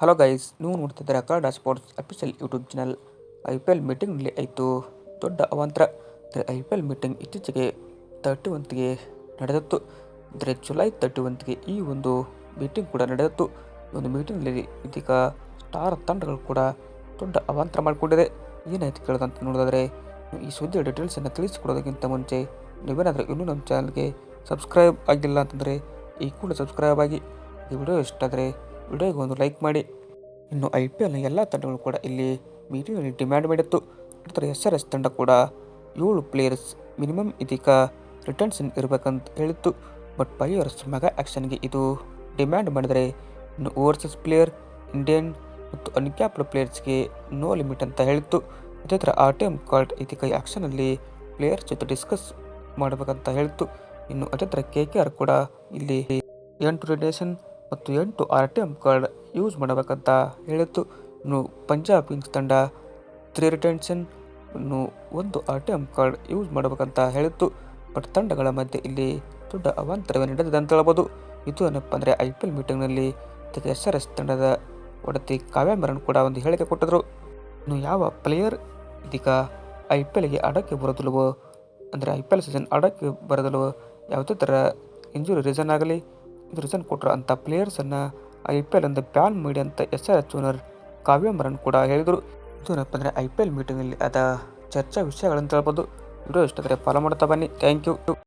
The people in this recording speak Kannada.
ಹಲೋ ಗೈಸ್ ನೀವು ನೋಡ್ತಿದ್ದೀರಾ Kannada sports official YouTube channel I P L ಮೀಟಿಂಗ್ನಲ್ಲಿ ಆಯಿತು. ದೊಡ್ಡ ಅವಾಂತರ. ಐ ಪಿ ಎಲ್ ಮೀಟಿಂಗ್ ಇತ್ತೀಚೆಗೆ ತರ್ಟಿ ಒಂತಿಗೆ ನಡೆದಿತ್ತು. ಅಂದರೆ ಜುಲೈ ತರ್ಟಿ ಒನ್ತ್ಗೆ ಈ ಒಂದು ಮೀಟಿಂಗ್ ಕೂಡ ನಡೆದಿತ್ತು. ಈ ಒಂದು ಮೀಟಿಂಗ್ನಲ್ಲಿ ಇದೀಗ ಸ್ಟಾರ್ ತಂಡಗಳು ಕೂಡ ದೊಡ್ಡ ಅವಾಂತರ ಮಾಡಿಕೊಂಡಿದೆ. ಏನಾಯ್ತು ಕೇಳೋದಂತ ನೋಡೋದಾದರೆ ಈ ಸುದ್ದಿಯ ಡೀಟೇಲ್ಸನ್ನು ತಿಳಿಸಿಕೊಡೋದಕ್ಕಿಂತ ಮುಂಚೆ ನೀವೇನಾದರೂ ಇನ್ನೂ ನಮ್ಮ ಚಾನಲ್ಗೆ ಸಬ್ಸ್ಕ್ರೈಬ್ ಆಗಿಲ್ಲ ಅಂತಂದರೆ ಈ ಕೂಡ ಸಬ್ಸ್ಕ್ರೈಬ್ ಆಗಿ. ಈ ವಿಡಿಯೋ ಇಷ್ಟ ವಿಡಿಯೋಗೆ ಒಂದು ಲೈಕ್ ಮಾಡಿ. ಇನ್ನು ಐ ಪಿ ಎಲ್ನ ಎಲ್ಲ ತಂಡಗಳು ಕೂಡ ಇಲ್ಲಿ ಮೀಟಿಂಗ್ನಲ್ಲಿ ಡಿಮ್ಯಾಂಡ್ ಮಾಡಿತ್ತು. ನಂತರ ಎಸ್ ಆರ್ ಎಸ್ ತಂಡ ಕೂಡ ಏಳು ಪ್ಲೇಯರ್ಸ್ ಮಿನಿಮಮ್ ಇದೀಗ ರಿಟರ್ನ್ಸ್ ಇರಬೇಕಂತ ಹೇಳಿತ್ತು. ಬಟ್ ಪ್ಲೇಯರ್ಸ್ ಮೆಗಾ ಆ್ಯಕ್ಷನ್ಗೆ ಇದು ಡಿಮ್ಯಾಂಡ್ ಮಾಡಿದರೆ ಇನ್ನು ಓವರ್ಸೀಸ್ ಪ್ಲೇಯರ್ ಇಂಡಿಯನ್ ಮತ್ತು ಅನ್ಕ್ಯಾಪ್ಡ್ ಪ್ಲೇಯರ್ಸ್ಗೆ ನೋ ಲಿಮಿಟ್ ಅಂತ ಹೇಳಿತ್ತು. ಅದೇ ಥರ ಆರ್ ಟಿ ಎಂ ಕಾರ್ಡ್ ಇದೀಗ ಆ್ಯಕ್ಷನಲ್ಲಿ ಪ್ಲೇಯರ್ಸ್ ಜೊತೆ ಡಿಸ್ಕಸ್ ಮಾಡಬೇಕಂತ ಹೇಳಿತ್ತು. ಇನ್ನು ಅದೇ ಥರ ಕೆ ಕೆ ಆರ್ ಕೂಡ ಇಲ್ಲಿ ಎಂಟು ರಿಟೇಷನ್ ಮತ್ತು ಎಂಟು R T M card use ಮಾಡಬೇಕಂತ ಹೇಳಿತ್ತು. ಇನ್ನು ಪಂಜಾಬ್ ಕಿಂಗ್ಸ್ ತಂಡ ತ್ರೀ ರಿಟೆನ್ಷನ್ ಇನ್ನು ಒಂದು R T M card use ಮಾಡಬೇಕಂತ ಹೇಳಿತ್ತು. ಬಟ್ ತಂಡಗಳ ಮಧ್ಯೆ ಇಲ್ಲಿ ದೊಡ್ಡ ಅವಾಂತರವೇ ನಡೆದಿದೆ ಅಂತ ಹೇಳ್ಬೋದು. ಇದು ಏನಪ್ಪ ಅಂದರೆ ಐ ಪಿ ಎಲ್ ಮೀಟಿಂಗ್ನಲ್ಲಿ ಎಸ್ ಆರ್ ಎಸ್ ತಂಡದ ಒಡತಿ ಕಾವ್ಯಾಮರನ್ ಕೂಡ ಒಂದು ಹೇಳಿಕೆ ಕೊಟ್ಟಿದ್ರು. ಇನ್ನು ಯಾವ ಪ್ಲೇಯರ್ ಇದೀಗ ಐ ಪಿ ಎಲ್ಗೆ ಆಡೋಕ್ಕೆ ಬರೋದಿಲ್ವೋ ಅಂದರೆ ಐ ಪಿ ಎಲ್ ಸೀಸನ್ ಆಡೋಕ್ಕೆ ಬರೋದಿಲ್ವೋ ಯಾವುದೇ ಥರ ಇಂಜುರಿ ರೀಸನ್ ಆಗಲಿ ಇದು ರೀಸನ್ ಕೊಟ್ಟರು ಅಂಥ ಪ್ಲೇಯರ್ಸನ್ನು ಐ ಪಿ ಎಲ್ ಅಂದ ಬ್ಯಾನ್ ಮಾಡಿ ಅಂತ S R H owner Kavya Maran ಕೂಡ ಹೇಳಿದರು. ಏನಪ್ಪ ಅಂದರೆ ಐ ಪಿ ಎಲ್ ಮೀಟಿಂಗಲ್ಲಿ ಅದ ಚರ್ಚಾ ವಿಷಯಗಳಂತ ಹೇಳ್ಬೋದು. ವಿಡಿಯೋ ಇಷ್ಟಾದರೆ ಫಾಲೋ ಮಾಡ್ತಾ ಬನ್ನಿ. Thank you